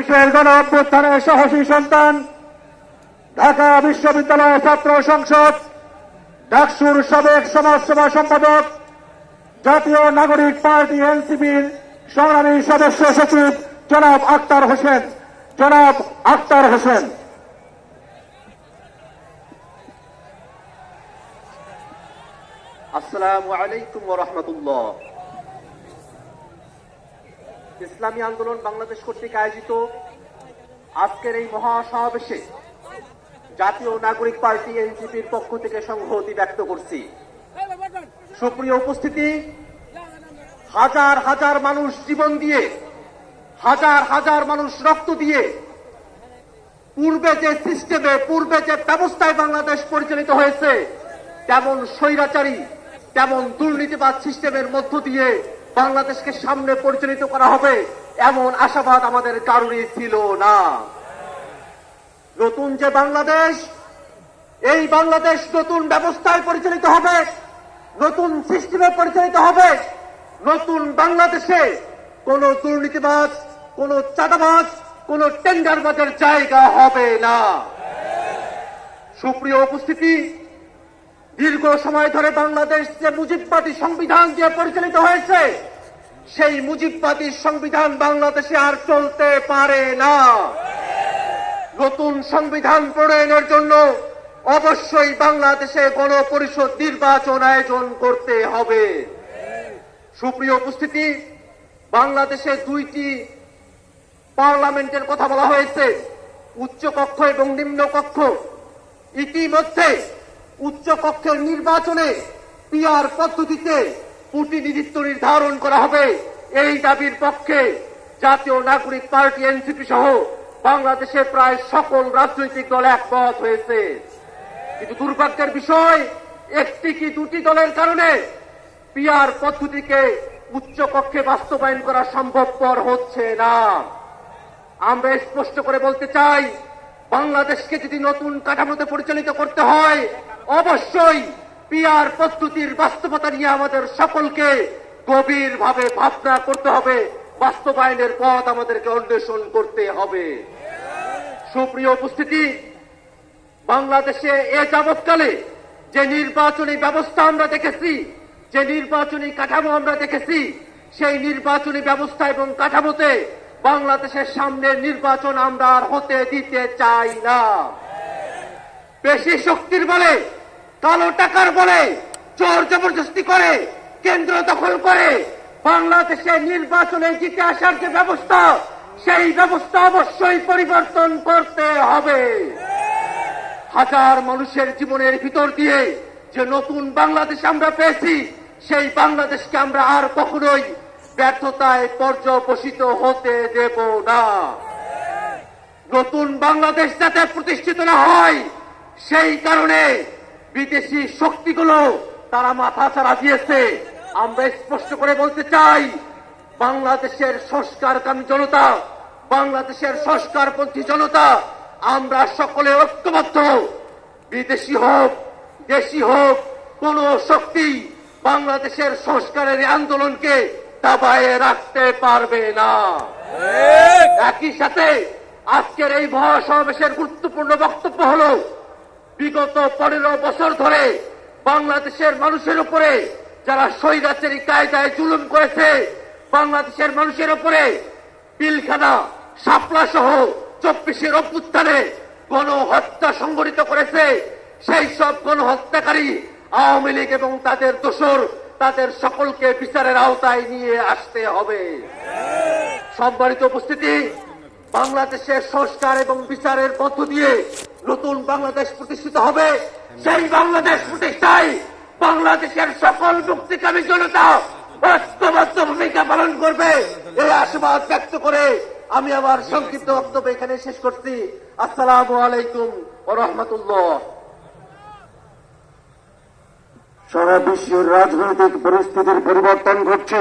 দেশের গণ অভ্যুত্থানের সাহসী সন্তান, ঢাকা বিশ্ববিদ্যালয় ছাত্র সংসদ, ডাকসুর সাবেক সমাজসেবা সম্পাদক, জাতীয় নাগরিক পার্টি এনসিপির সংগ্রামী সদস্য সচিব জনাব আক্তার হোসেন। জনাব আক্তার হোসেন। আসসালামু আলাইকুম রহমতুল্লাহ। ইসলামী আন্দোলন বাংলাদেশ কর্তৃক আয়োজিত আজকের এই মহাসমাবেশে জাতীয় নাগরিক পার্টি এনসিপির পক্ষ থেকে সংহতি ব্যক্ত করছি। সুপ্রিয় উপস্থিতি, হাজার হাজার মানুষ জীবন দিয়ে, হাজার হাজার মানুষ রক্ত দিয়ে, পূর্বে যে সিস্টেমে, পূর্বে যে ব্যবস্থায় বাংলাদেশ পরিচালিত হয়েছে, তেমন স্বৈরাচারী, তেমন দুর্নীতিবাদ সিস্টেমের মধ্য দিয়ে বাংলাদেশকে সামনে পরিচালিত করা হবে, এমন আশাবাদ আমাদের কারোরই ছিল না। নতুন যে বাংলাদেশ, এই বাংলাদেশ নতুন ব্যবস্থায় পরিচালিত হবে, নতুন সিস্টেমে পরিচালিত হবে, নতুন বাংলাদেশে কোন দুর্নীতিবাজ, কোন চাঁদাবাজ, কোন টেন্ডারবাজের জায়গা হবে না। সুপ্রিয় উপস্থিতি দীর্ঘ সময় ধরে বাংলাদেশ যে মুজিববাদী সংবিধান যে পরিচালিত হয়েছে, সেই মুজিববাদী সংবিধান বাংলাদেশে আর চলতে পারে না। নতুন সংবিধান প্রণয়নের জন্য অবশ্যই বাংলাদেশে গণপরিষদ নির্বাচন আয়োজন করতে হবে। সুপ্রিয় উপস্থিতি, বাংলাদেশে দুইটি পার্লামেন্টের কথা বলা হয়েছে উচ্চ কক্ষ এবং নিম্ন কক্ষ ইতিমধ্যে উচ্চ কক্ষের নির্বাচনে পিআর পদ্ধতিতে প্রতিনিধিত্ব নির্ধারণ করা হবে। এই দাবির পক্ষে জাতীয় নাগরিক পার্টি, এনসিপি সহ বাংলাদেশের প্রায় সকল রাজনৈতিক দল একমত হয়েছে। কিন্তু দুর্ভাগ্যের বিষয়, একটি কি দুটি দলের কারণে পিআর পদ্ধতিকে উচ্চ কক্ষে বাস্তবায়ন করা সম্ভবপর হচ্ছে না। আমরা স্পষ্ট করে বলতে চাই বাংলাদেশকে যদি নতুন কাঠামোতে পরিচালিত করতে হয়, অবশ্যই পিআর পদ্ধতির বাস্তবতা নিয়ে আমাদের সকলকে গভীরভাবে ভাবনা করতে হবে। বাস্তবায়নের পথ আমাদেরকে অন্বেষণ করতে হবে। সুপ্রিয় উপস্থিতি, বাংলাদেশে এ যাবৎকালে যে নির্বাচনী ব্যবস্থা আমরা দেখেছি, যে নির্বাচনী কাঠামো আমরা দেখেছি, সেই নির্বাচনী ব্যবস্থা এবং কাঠামোতে বাংলাদেশের সামনে নির্বাচন আমরা আর হতে দিতে চাই না। বেশি শক্তির বলে, কালো টাকার বলে, জোর জবরদস্তি করে, কেন্দ্র দখল করে, বাংলাদেশে নির্বাচনে জিতে আসার যে ব্যবস্থা, সেই ব্যবস্থা অবশ্যই পরিবর্তন করতে হবে। হাজার মানুষের জীবনের ভিতর দিয়ে যে নতুন বাংলাদেশ আমরা পেয়েছি, সেই বাংলাদেশকে আমরা আর কখনোই ব্যর্থতায় পর্যবসিত হতে দেব না। নতুন বাংলাদেশ যাতে প্রতিষ্ঠিত না হয়, সেই কারণে বিদেশি শক্তিগুলো তারা মাথা ছাড়া দিয়েছে। আমরা স্পষ্ট করে বলতে চাই, বাংলাদেশের সংস্কারকামী জনতা, বাংলাদেশের সংস্কারপন্থী জনতা, আমরা সকলে ঐক্যবদ্ধ। বিদেশি হোক, দেশি হোক, কোন শক্তি বাংলাদেশের সংস্কারের আন্দোলনকে দাবায়ে রাখতে পারবে না। একই সাথে আজকের এই মহাসমাবেশের গুরুত্বপূর্ণ বক্তব্য হল বিগত পনেরো বছর ধরে বাংলাদেশের মানুষের উপরে যারা স্বৈরাচারী কায়দায় জুলুম করেছে বাংলাদেশের মানুষের উপরে পিলখানা শাপলা সহ চব্বিশের অভ্যুত্থানে গণহত্যা সংগঠিত করেছে। সেই সব গণহত্যাকারী আওয়ামী লীগ এবং তাদের দোসর তাদের সকলকে বিচারের আওতায় নিয়ে আসতে হবে। সম্মানিত উপস্থিতি, বাংলাদেশের সংস্কার এবং বিচারের মধ্য দিয়ে নতুন বাংলাদেশ প্রতিষ্ঠিত হবে। সেই বাংলাদেশ প্রতিষ্ঠায় বাংলাদেশের সকল মুক্তিকামী জনতা ঐক্যবদ্ধ ভূমিকা পালন করবে। এই আশীর্বাদ ব্যক্ত করে আমি আমার সংক্ষিপ্ত বক্তব্য এখানে শেষ করছি। আসসালামু আলাইকুম ও রহমতুল্লাহ। সারা বিশ্বের রাজনৈতিক পরিস্থিতির পরিবর্তন ঘটছে।